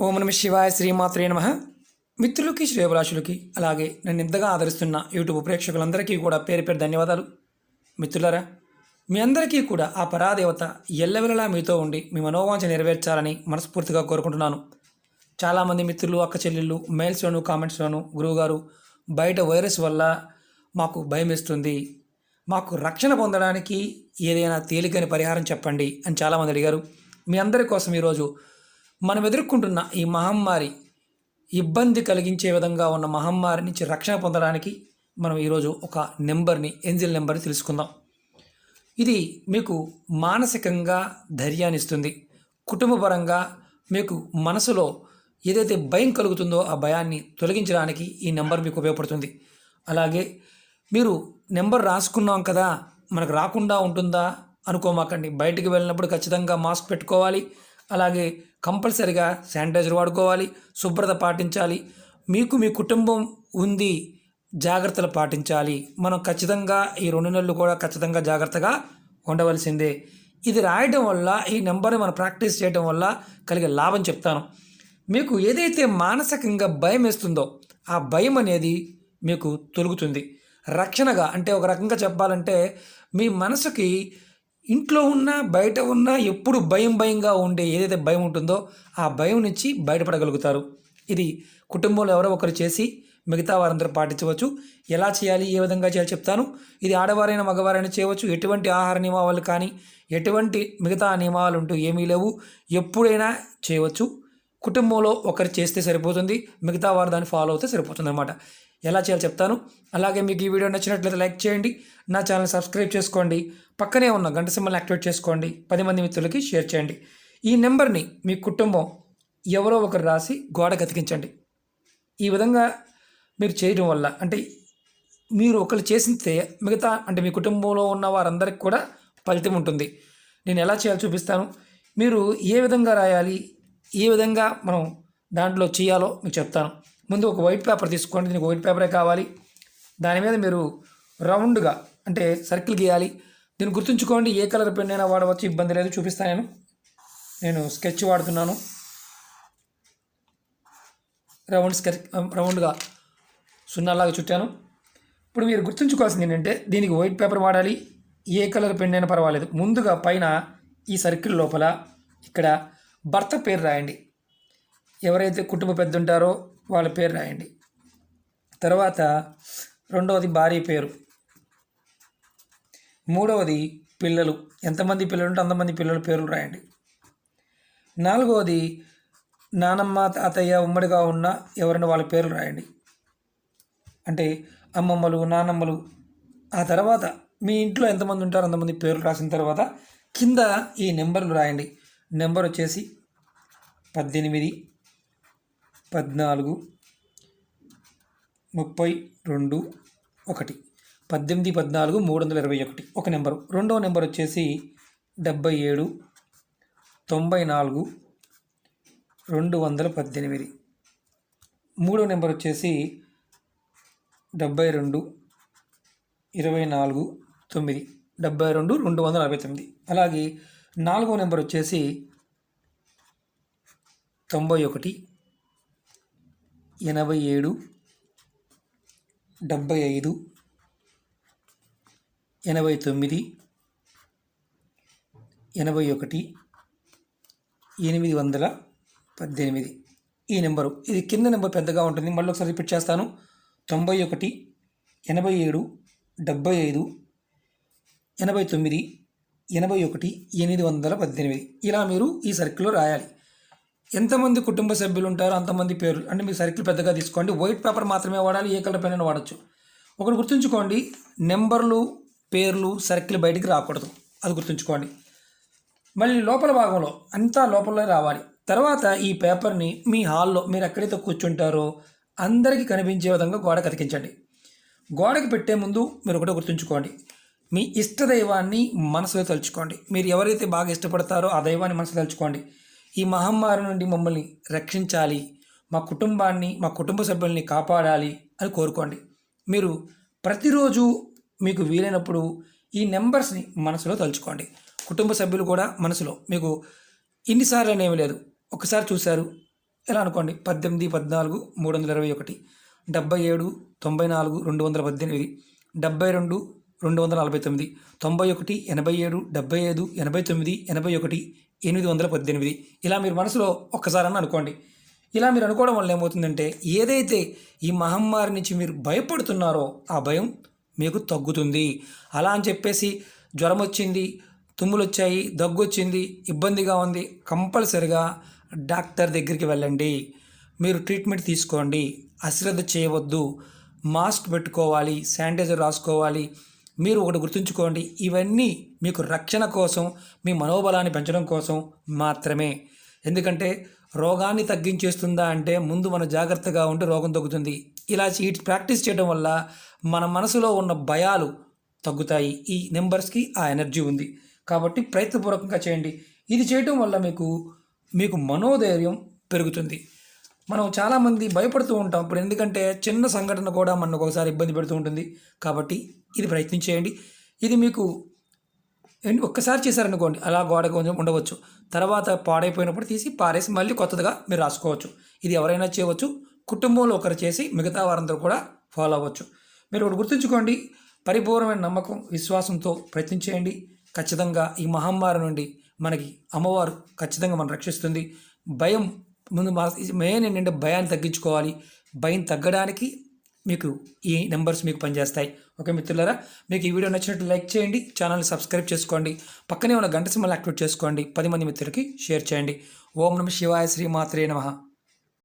ఓం నమ శివాయ శ్రీమాత్రే నమ. మిత్రులకి శ్రేయభిలాషులకి అలాగే నన్ను ఇంతగా ఆదరిస్తున్న యూట్యూబ్ ప్రేక్షకులందరికీ కూడా పేరు పేరు ధన్యవాదాలు. మిత్రులరా మీ అందరికీ కూడా ఆ పరాదేవత ఎల్లవెల్లలా మీతో ఉండి మీ మనోవాంఛ నెరవేర్చాలని మనస్ఫూర్తిగా కోరుకుంటున్నాను. చాలామంది మిత్రులు అక్క చెల్లెళ్ళు మెయిల్స్లోను కామెంట్స్లోను గురువుగారు బయట వైరస్ వల్ల మాకు భయం వేస్తుంది. మాకు రక్షణ పొందడానికి ఏదైనా తేలికైన పరిహారం చెప్పండి అని చాలామంది అడిగారు. మీ అందరి కోసం ఈరోజు మనం ఎదుర్కొంటున్న ఈ మహమ్మారి ఇబ్బంది కలిగించే విధంగా ఉన్న మహమ్మారి నుంచి రక్షణ పొందడానికి మనం ఈరోజు ఒక నెంబర్ని ఎంజిల్ నెంబర్ని తెలుసుకుందాం. ఇది మీకు మానసికంగా ధైర్యాన్ని ఇస్తుంది. కుటుంబపరంగా మీకు మనసులో ఏదైతే భయం కలుగుతుందో ఆ భయాన్ని తొలగించడానికి ఈ నెంబర్ మీకు ఉపయోగపడుతుంది. అలాగే మీరు నెంబర్ రాసుకున్నాం కదా మనకు రాకుండా ఉంటుందా అనుకోమాకండి. బయటికి వెళ్ళినప్పుడు ఖచ్చితంగా మాస్క్ పెట్టుకోవాలి. అలాగే కంపల్సరిగా శానిటైజర్ వాడుకోవాలి శుభ్రత పాటించాలి మీకు మీ కుటుంబం ఉంది జాగ్రత్తలు పాటించాలి. మనం ఖచ్చితంగా ఈ రెండు నెలలు కూడా ఖచ్చితంగా జాగ్రత్తగా ఉండవలసిందే. ఇది రాయడం వల్ల ఈ నెంబర్ని మనం ప్రాక్టీస్ చేయడం వల్ల కలిగే లాభం చెప్తాను. మీకు ఏదైతే మానసికంగా భయం వేస్తుందో ఆ భయం అనేది మీకు తొలుగుతుంది. రక్షణగా అంటే ఒక రకంగా చెప్పాలంటే మీ మనసుకి ఇంట్లో ఉన్నా బయట ఉన్నా ఎప్పుడు భయం భయంగా ఉండే ఏదైతే భయం ఉంటుందో ఆ భయం నుంచి బయటపడగలుగుతారు. ఇది కుటుంబంలో ఎవరో ఒకరు చేసి మిగతా వారందరూ పాటించవచ్చు. ఎలా చేయాలి ఏ విధంగా చేయాలి చెప్తాను. ఇది ఆడవారైనా మగవారైనా చేయవచ్చు. ఎటువంటి ఆహార నియమాలు కానీ ఎటువంటి మిగతా నియమాలు ఉంటూ ఏమీ లేవు. ఎప్పుడైనా చేయవచ్చు. కుటుంబంలో ఒకరు చేస్తే సరిపోతుంది. మిగతా వారు దాన్ని ఫాలో అవుతే సరిపోతుంది అనమాట ఎలా చేయాలో చెప్తాను. అలాగే మీకు ఈ వీడియో నచ్చినట్లయితే లైక్ చేయండి. నా ఛానల్ సబ్స్క్రైబ్ చేసుకోండి. పక్కనే ఉన్న గంట సింబల్ని యాక్టివేట్ చేసుకోండి. పది మంది మిత్రులకి షేర్ చేయండి. ఈ నెంబర్ని మీ కుటుంబం ఎవరో ఒకరు రాసి గోడ గతికించండి. ఈ విధంగా మీరు చేయడం వల్ల అంటే మీరు ఒకరు చేసితే మిగతా అంటే మీ కుటుంబంలో ఉన్న వారందరికి కూడా ఫలితం ఉంటుంది. నేను ఎలా చేయాలో చూపిస్తాను. మీరు ఏ విధంగా రాయాలి ఏ విధంగా మనం దాంట్లో చేయాలో మీకు చెప్తాను. ముందు ఒక వైట్ పేపర్ తీసుకోండి. దీనికి వైట్ పేపరే కావాలి. దాని మీద మీరు రౌండ్గా అంటే సర్కిల్ గీయాలి. దీన్ని గుర్తుంచుకోండి. ఏ కలర్ పెన్ అయినా వాడవచ్చు. ఇబ్బంది లేదు. చూపిస్తాను నేను. నేను స్కెచ్ వాడుతున్నాను. రౌండ్ స్కెచ్ రౌండ్గా సున్నాలాగా చుట్టాను. ఇప్పుడు మీరు గుర్తుంచుకోవాల్సింది ఏంటంటే దీనికి వైట్ పేపర్ వాడాలి. ఏ కలర్ పెన్ అయినా పర్వాలేదు. ముందుగా పైన ఈ సర్కిల్ లోపల ఇక్కడ భర్త పేరు రాయండి. ఎవరైతే కుటుంబ పెద్ద ఉంటారో వాళ్ళ పేరు రాయండి. తర్వాత రెండవది భార్య పేరు. మూడవది పిల్లలు. ఎంతమంది పిల్లలు ఉంటే అంతమంది పిల్లల పేర్లు రాయండి. నాలుగవది నానమ్మ తాతయ్య ఉమ్మడిగా ఉన్న ఎవరైనా వాళ్ళ పేర్లు రాయండి. అంటే అమ్మమ్మలు నానమ్మలు. ఆ తర్వాత మీ ఇంట్లో ఎంతమంది ఉంటారో అంతమంది పేర్లు రాసిన తర్వాత కింద ఈ నెంబర్లు రాయండి. నెంబర్ వచ్చేసి పద్దెనిమిది పద్నాలుగు ముప్పై రెండు ఒకటి. పద్దెనిమిది పద్నాలుగు మూడు వందల ఇరవై ఒకటి. ఒక నెంబరు. రెండవ నెంబర్ వచ్చేసి డెబ్బై ఏడు తొంభై నాలుగు రెండు వందల పద్దెనిమిది. మూడో నెంబర్ వచ్చేసి డెబ్బై రెండు ఇరవై నాలుగు తొమ్మిది. డెబ్బై రెండు రెండు వందల అరవై తొమ్మిది. అలాగే నాలుగో నెంబర్ వచ్చేసి తొంభై ఒకటి ఎనభై ఏడు డెబ్భై ఐదు ఎనభై తొమ్మిది ఎనభై ఒకటి ఎనిమిది వందల పద్దెనిమిది. ఈ నెంబరు. ఇది కింద నెంబర్ పెద్దగా ఉంటుంది. మళ్ళీ ఒకసారి రిపీట్ చేస్తాను. తొంభై ఒకటి ఎనభై ఏడు డెబ్భై ఐదు ఎనభై తొమ్మిది ఎనభై ఒకటి ఎనిమిది వందల పద్దెనిమిది. ఇలా మీరు ఈ సర్కిల్లో రాయాలి. ఎంతమంది కుటుంబ సభ్యులు ఉంటారో అంతమంది పేర్లు. అంటే మీ సర్కిల్ పెద్దగా తీసుకోండి. వైట్ పేపర్ మాత్రమే వాడాలి ఏ కలర్ పెన్ వాడచ్చు. ఒకటి గుర్తుంచుకోండి నెంబర్లు పేర్లు సర్కిల్ బయటికి రాకూడదు. అది గుర్తుంచుకోండి. మళ్ళీ లోపల భాగంలో అంతా లోపలే రావాలి. తర్వాత ఈ పేపర్ని మీ హాల్లో మీరు ఎక్కడైతే కూర్చుంటారో అందరికీ కనిపించే విధంగా గోడ కతికించండి. గోడకి పెట్టే ముందు మీరు ఒకటే గుర్తుంచుకోండి. మీ ఇష్ట దైవాన్ని మనసులో తలుచుకోండి. మీరు ఎవరైతే బాగా ఇష్టపడతారో ఆ దైవాన్ని మనసులో తలుచుకోండి. ఈ మహమ్మారి నుండి మమ్మల్ని రక్షించాలి. మా కుటుంబాన్ని మా కుటుంబ సభ్యుల్ని కాపాడాలి అని కోరుకోండి. మీరు ప్రతిరోజు మీకు వీలైనప్పుడు ఈ నెంబర్స్ని మనసులో తలుచుకోండి. కుటుంబ సభ్యులు కూడా మనసులో మీకు ఇన్నిసార్లు అనేవి లేదు. ఒకసారి చూశారు. ఎలా అనుకోండి? పద్దెనిమిది పద్నాలుగు మూడు వందల ఇరవై ఒకటి డెబ్బై ఏడు తొంభై నాలుగు రెండు వందల పద్దెనిమిది డెబ్బై రెండు రెండు వందల నలభై తొమ్మిది తొంభై ఒకటి ఎనభై ఏడు డెబ్బై ఐదు ఎనభై తొమ్మిది ఎనభై ఒకటి ఎనిమిది వందల పద్దెనిమిది. ఇలా మీరు మనసులో ఒక్కసారని అనుకోండి. ఇలా మీరు అనుకోవడం వల్ల ఏమవుతుందంటే ఏదైతే ఈ మహమ్మారి నుంచి మీరు భయపడుతున్నారో ఆ భయం మీకు తగ్గుతుంది. అలా అని చెప్పేసి జ్వరం వచ్చింది తుమ్ములు వచ్చాయి దగ్గు వచ్చింది ఇబ్బందిగా ఉంది కంపల్సరిగా డాక్టర్ దగ్గరికి వెళ్ళండి. మీరు ట్రీట్మెంట్ తీసుకోండి. అశ్రద్ధ చేయవద్దు. మాస్క్ పెట్టుకోవాలి శానిటైజర్ రాసుకోవాలి. మీరు ఒకటి గుర్తుంచుకోండి ఇవన్నీ మీకు రక్షణ కోసం మీ మనోబలాన్ని పెంచడం కోసం మాత్రమే. ఎందుకంటే రోగాన్ని తగ్గించేస్తుందా అంటే ముందు మనం జాగ్రత్తగా ఉంటే రోగం తగ్గుతుంది. ఇలా ప్రాక్టీస్ చేయడం వల్ల మన మనసులో ఉన్న భయాలు తగ్గుతాయి. ఈ నెంబర్స్కి ఆ ఎనర్జీ ఉంది. కాబట్టి ప్రయత్నపూర్వకంగా చేయండి. ఇది చేయటం వల్ల మీకు మీకు మనోధైర్యం పెరుగుతుంది. మనం చాలామంది భయపడుతూ ఉంటాం. ఇప్పుడు ఎందుకంటే చిన్న సంఘటన కూడా మనకు ఒకసారి ఇబ్బంది పెడుతూ ఉంటుంది. కాబట్టి ఇది ప్రయత్నం చేయండి. ఇది మీకు ఒక్కసారి చేశారనుకోండి అలా గోడ కొంచెం ఉండవచ్చు. తర్వాత పాడైపోయినప్పుడు తీసి పారేసి మళ్ళీ కొత్తదిగా మీరు రాసుకోవచ్చు. ఇది ఎవరైనా చేయవచ్చు. కుటుంబంలో ఒకరు చేసి మిగతా వారందరూ కూడా ఫాలో అవ్వచ్చు. మీరు ఒకటి గుర్తుంచుకోండి. పరిపూర్ణమైన నమ్మకం విశ్వాసంతో ప్రయత్నం చేయండి. ఖచ్చితంగా ఈ మహమ్మారి నుండి మనకి అమ్మవారు ఖచ్చితంగా మనం రక్షిస్తుంది. భయం ముందు మా మెయిన్ ఏంటంటే భయాన్ని తగ్గించుకోవాలి. భయం తగ్గడానికి మీకు ఈ నెంబర్స్ మీకు పనిచేస్తాయి. ఓకే మిత్రులారా? మీకు ఈ వీడియో నచ్చినట్టు లైక్ చేయండి. ఛానల్ని సబ్స్క్రైబ్ చేసుకోండి. పక్కనే ఉన్న గంట సింబల్ యాక్టివేట్ చేసుకోండి. పది మంది మిత్రులకి షేర్ చేయండి. ఓం నమ శివాయ శ్రీ మాత్రే నమః.